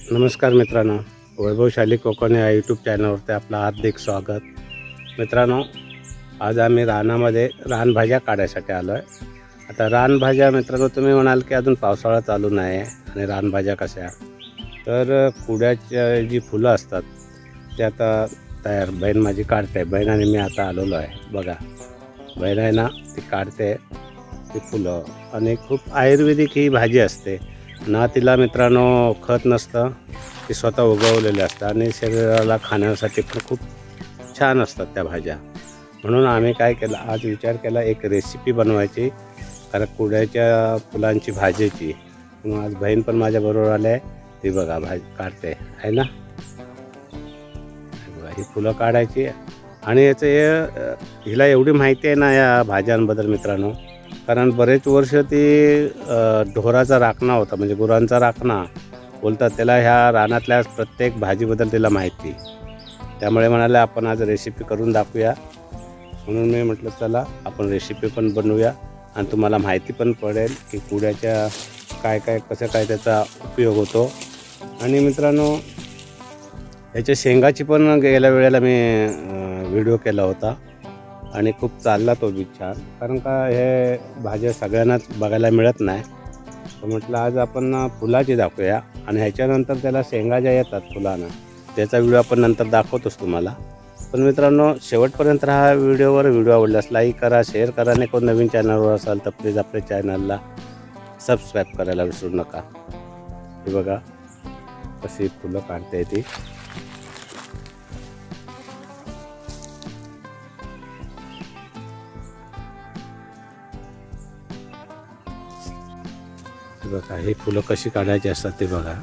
नमस्कार मित्रांनो. वैभवशाली कोकण या यूट्यूब चॅनलवरती आपलं हार्दिक स्वागत. मित्रांनो आज आम्ही रानामध्ये रानभाज्या काढायसाठी आलो आहे आता रानभाज्या मित्रांनो तुम्ही म्हणाल की अजून पावसाळा चालू नाही आहे आणि रानभाज्या कशा तर कुड्याच्या जी फुलं असतात ते आता तयार. बहीण माझी काढते. बहीण आणि मी आता आलेलो आहे. बघा बहीण आहे ना ती काढते ती फुलं. आणि खूप आयुर्वेदिक ही भाजी असते. ना तिला मित्रांनो खत नसतं. ती स्वतः उगवलेले असतं आणि शरीराला खाण्यासाठी पण खूप छान असतात त्या भाज्या. म्हणून आम्ही काय केलं आज विचार केला एक रेसिपी बनवायची. कारण कुड्याच्या फुलांची भाजीची. म्हणून आज बहीण पण माझ्याबरोबर आले ती बघा भाजी काढते. आहे ना? बघा ही फुलं काढायची. आणि याचं हे हिला एवढी माहिती आहे ना या भाज्यांबद्दल मित्रांनो? कारण बरेच वर्ष ती ढोराचा राखणा होता म्हणजे गुरांचा राखणा. बोलतात त्याला ह्या रानातल्या प्रत्येक भाजीबद्दल तिला माहिती. त्यामुळे म्हणाले आपण आज रेसिपी करून दाखवूया. म्हणून मी म्हटलं चला आपण रेसिपी पण बनवूया आणि तुम्हाला माहिती पण पडेल की कुड्याच्या काय काय कसं काय त्याचा उपयोग होतो. आणि मित्रांनो याच्या शेंगाची पण गेल्या वेळेला मी व्हिडिओ केला होता. आणि खूप चालला तो बी छान कारण का हे भाज्या सगळ्यांनाच बघायला मिळत नाही. तर म्हटलं आज आपण फुलाची दाखवूया आणि ह्याच्यानंतर त्याला शेंगा ज्या येतात फुलांना त्याचा व्हिडिओ आपण नंतर दाखवतोच तुम्हाला. पण मित्रांनो शेवटपर्यंत हा व्हिडिओवर व्हिडिओ आवडल्यास लाईक करा शेअर करा. आणि कोण नवीन चॅनलवर असाल तर प्लीज आपल्या चॅनलला सबस्क्राईब करायला विसरू नका. हे बघा कशी फुलं काढता येते बघा हे फुलं कशी काढायची असतात ते बघा.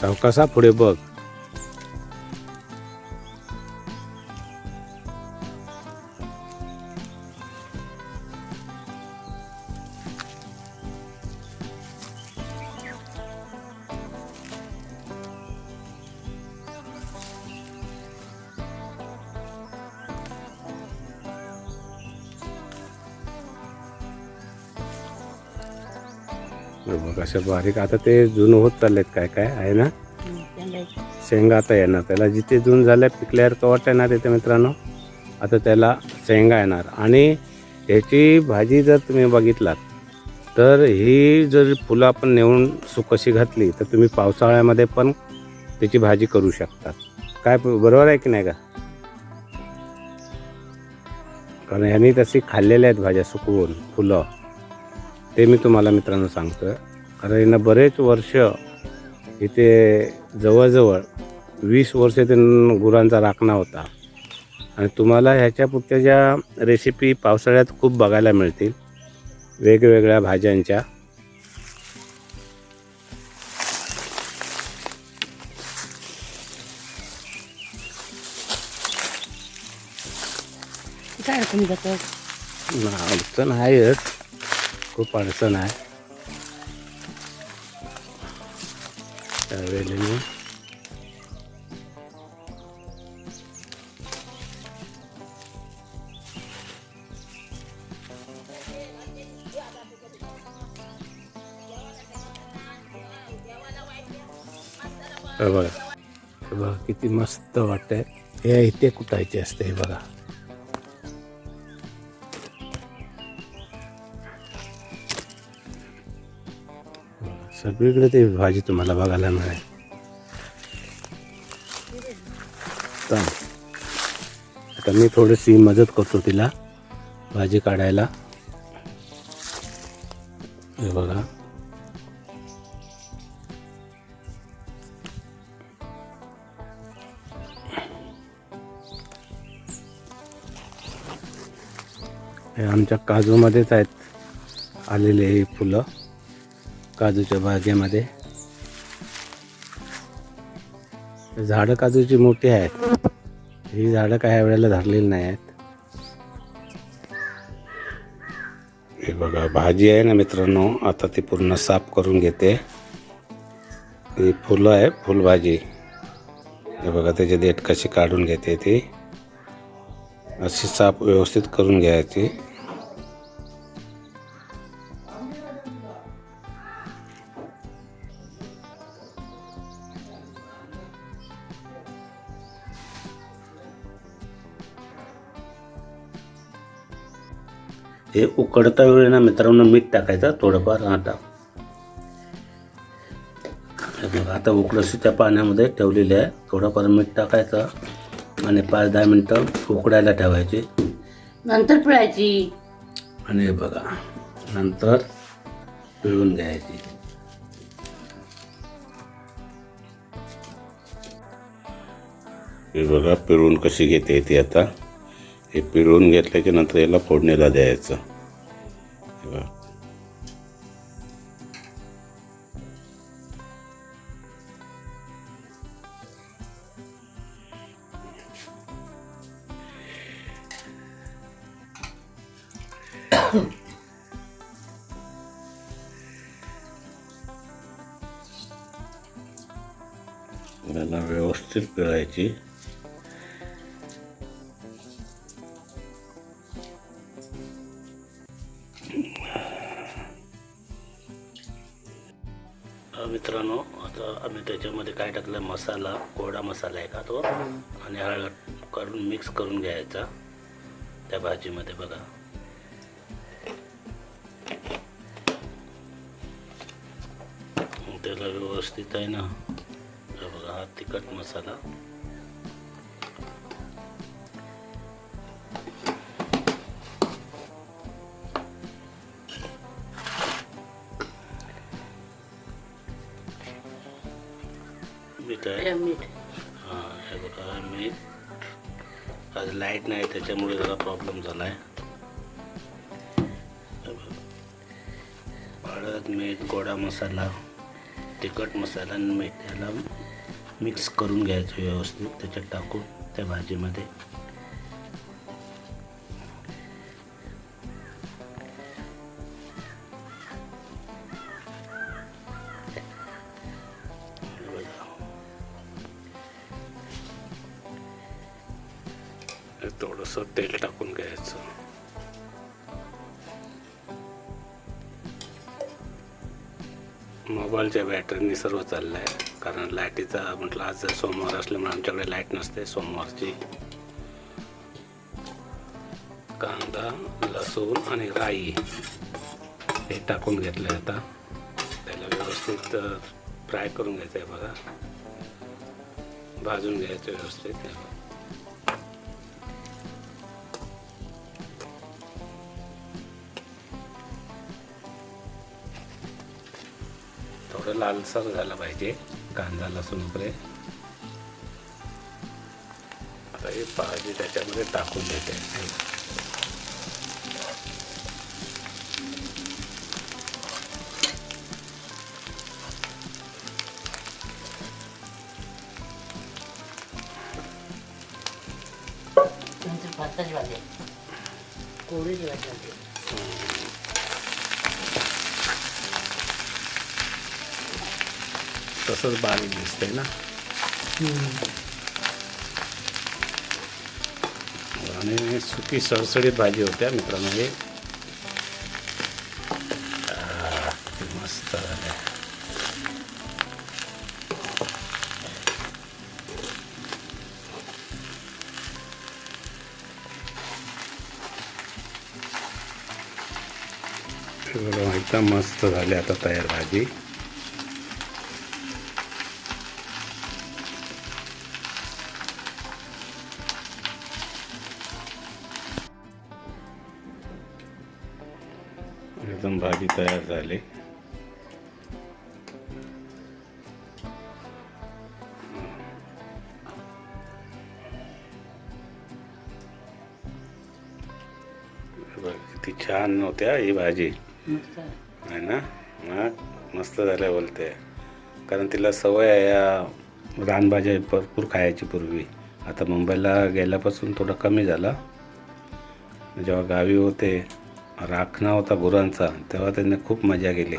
सावकासा पुढे बघ. मग अशा बारीक आता ते जुनं होत चाललेत काय काय? आहे ना? शेंगा आता येणार. त्याला जिथे जून झाल्या पिकल्यावर कवाट येणार येते मित्रांनो. आता त्याला शेंगा येणार. आणि त्याची भाजी जर तुम्ही बघितलात तर ही जर फुलं आपण नेऊन सुकशी घातली तर तुम्ही पावसाळ्यामध्ये पण त्याची भाजी करू शकतात. काय बरोबर आहे की नाही का? कारण ह्यांनी तशी खाल्लेल्या आहेत भाज्या सुकवून फुलं. ते मी तुम्हाला मित्रांनो सांगतो आहे कारण यांना बरेच वर्ष इथे जवळजवळ वीस वर्ष ते गुरांचा राखणा होता. आणि तुम्हाला ह्याच्या पुढच्या ज्या रेसिपी पावसाळ्यात खूप बघायला मिळतील वेगवेगळ्या भाज्यांच्या. काय अडचण आहेच खूप अडचण आहे. त्यावेळेने बघा. बघा किती मस्त वाटतंय. हे इथे कुटायचे असते हे बघा. सगळीकडे ते भाजी तुम्हाला बघायला मिळेल तर आता मी थोडीशी मदत करतो तिला भाजी काढायला. हे बघा. हे आमच्या काजूमध्येच आहेत आलेले हे फुलं. काजूच्या बागेमध्ये. झाडं काजूची मोठी आहेत. ही झाडं काय ह्या वेळेला धरलेली नाही आहेत हे बघा भाजी आहे ना मित्रांनो आता ती पूर्ण साफ करून घेते. ही फुलं आहे फुलभाजी. हे बघा त्याची देठ कशी काढून घेते ती. अशी साफ व्यवस्थित करून घ्यायची. हे उकडता वेळी ना मित्रांनो मीठ टाकायचं थोडंफार बघा आता उकडशीच्या पाण्यामध्ये ठेवलेले आहे. थोडंफार मीठ टाकायचं आणि पाच दहा मिनटं उकडायला ठेवायचे. नंतर पिळायची. आणि बघा नंतर पिळून घ्यायची. हे बघा पिळून कशी घेते ती आता. हे पिळून घेतल्याच्या नंतर याला फोडणीला द्यायचं. हे बघा. याला व्यवस्थित पिळायची मित्रांनो आता आम्ही त्याच्यामध्ये काय टाकलं मसाला गोडा मसाला आहे का तो? आणि हळद काढून मिक्स करून घ्यायचा त्या भाजीमध्ये बघा. मग त्याला व्यवस्थित आहे ना. बघा हा तिखट मसाला. मीठ आहे. हे मीठ. हा हे बघा मीठ. आज लाइट नाही त्याच्यामुळे जरा प्रॉब्लेम झाला आहे हळद मीठ गोडा मसाला तिखट मसाला आणि मीठ याला मिक्स करून घ्यायचं व्यवस्थित. त्याच्यात टाकून त्या भाजीमध्ये. थोडंसं तेल टाकून घ्यायचं. मोबाईलच्या बॅटरीनी सर्व चाललं आहे कारण लाईटीचा म्हटलं आज सोमवार असल्यामुळे आमच्याकडे लाइट नसते सोमवारची. कांदा लसूण आणि राई हे टाकून घेतलं आता. त्याला व्यवस्थित फ्राय करून घ्यायचं आहे बघा. भाजून घ्यायचं व्यवस्थित. थोडं लालसर झालं पाहिजे. कांदा लसूण वगैरे. आता ही भाजी त्याच्यामध्ये टाकून देते. भाताची भाजी कोळीची भाजी होती. तसंच बारीक दिसतंय ना. आणि सुकी सडसडीत भाजी होत्या मित्रांनो हे. मस्त एकदम मस्त झाली आता तयार भाजी. एकदम भाजी तयार झाली किती छान होत्या ही भाजी. आहे. ना? मग मस्त झाल्या बोलते कारण तिला सवय आहे या रानभाज्या भरपूर खायची पूर्वी. आता मुंबईला गेल्यापासून थोडं कमी झाला. जेव्हा गावी होते राखणा होता गुरांचा तेव्हा त्यांनी खूप मजा केली.